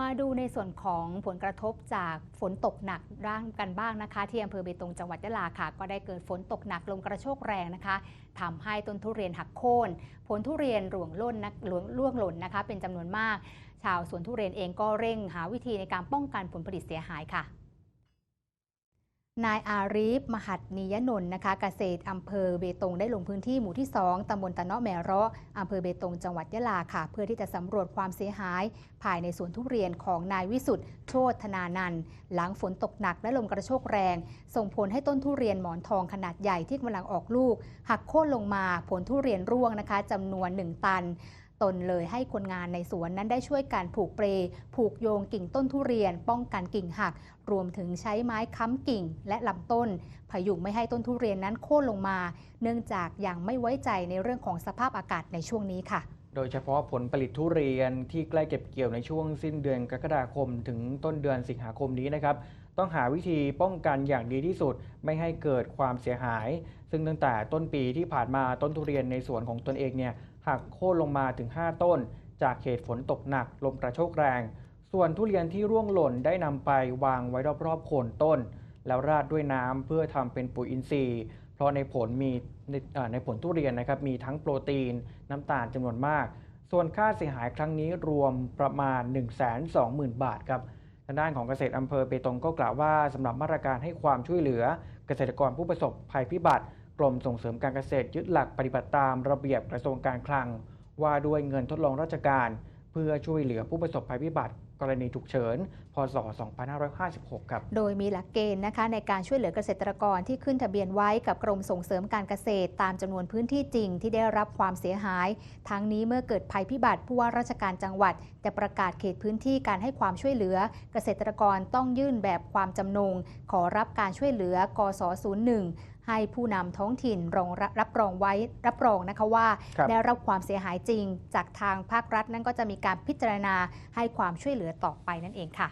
มาดูในส่วนของผลกระทบจากฝนตกหนักร่างกันบ้างนะคะที่อำเภอเบตงจังหวัดยะลาค่ะ ก็ได้เกิดฝนตกหนักลมกระโชกแรงนะคะทำให้ต้นทุเรียนหักโค่นผลทุเรียนหลวงหล่นนะร่วงหล่นนะคะ เป็นจำนวนมาก ชาวสวนทุเรียนเองก็เร่งหาวิธีในการป้องกันผลผลิตเสียหายค่ะ นายอารีฟมหัดนิยนนท์นะคะเกษตรอำเภอเบตงได้ลงพื้นที่หมู่ที่ 2ตำบลตะเนาะแมราะอำเภอเบตงจังหวัดยะลาค่ะ เพื่อที่จะสำรวจความเสียหาย ภายในสวนทุเรียนของนายวิสุทธ์โชตธนานันท์หลังฝนตกหนักและลมกระโชกแรง ส่งผลให้ต้นทุเรียนหมอนทองขนาดใหญ่ที่กำลังออกลูก หักโค่นลงมาผลทุเรียนร่วงนะคะจำนวน 1 ตัน ตนเลยให้คนงานในสวนนั้นได้ช่วยการผูกเปรผูกโยงกิ่งต้นทุเรียน ป้องกันกิ่งหัก รวมถึงใช้ไม้ค้ำกิ่งและลำต้น พยุงไม่ให้ต้นทุเรียนนั้นโค่นลงมา เนื่องจากยังไม่ไว้ใจในเรื่องของสภาพอากาศในช่วงนี้ค่ะ โดยเฉพาะผลผลิตทุเรียนที่ใกล้เก็บเกี่ยวในช่วงสิ้นเดือนกรกฎาคม ถึงต้นเดือนสิงหาคมนี้นะครับ ต้องหาวิธีป้องกันอย่างดีที่สุด ไม่ให้เกิดความเสียหาย ซึ่งตั้งแต่ต้นปีที่ผ่านมาต้นทุเรียนในสวนของตนเองเนี่ยหักโค่นลงมาถึง 5 ต้น จากเหตุฝนตกหนักลมกระโชกแรง ส่วนทุเรียนที่ร่วงหล่นได้นำไปวางไว้รอบๆโคนต้น แล้วราดด้วยน้ำเพื่อทำเป็นปุ๋ยอินทรีย์ เพราะในผลมีในในผลทุเรียนนะครับมีทั้งโปรตีนน้ำตาลจำนวนมาก ส่วนค่าเสียหายครั้งนี้รวมประมาณ 120,000 บาทครับทางด้านของเกษตรอำเภอเบตงก็กล่าวว่าสำหรับมาตรการให้ความช่วยเหลือเกษตรกรผู้ประสบภัยพิบัติ กรมส่งเสริมการเกษตรยึดหลักปฏิบัติตามระเบียบกระทรวงการคลัง ว่าด้วยเงินทดลองราชการ เพื่อช่วยเหลือผู้ประสบภัยพิบัติ กรณีฉุกเฉิน พศ 2556 ครับ โดยมีหลักเกณฑ์นะคะในการช่วยเหลือเกษตรกรที่ขึ้นทะเบียนไว้กับกรมส่งเสริมการเกษตร ตามจำนวนพื้นที่จริงที่ได้รับความเสียหาย ทั้งนี้เมื่อเกิดภัยพิบัติผู้ว่าราชการจังหวัด จะประกาศเขตพื้นที่การให้ความช่วยเหลือ เกษตรกรต้องยื่นแบบความจำนงขอรับการช่วยเหลือ กศ 01 ให้ผู้นำท้องถิ่นรองรับรองไว้รับรองนะคะว่าครับได้รับความเสียหายจริง จากทางภาครัฐนั้นก็จะมีการพิจารณาให้ความช่วยเหลือต่อไปนั่นเองค่ะ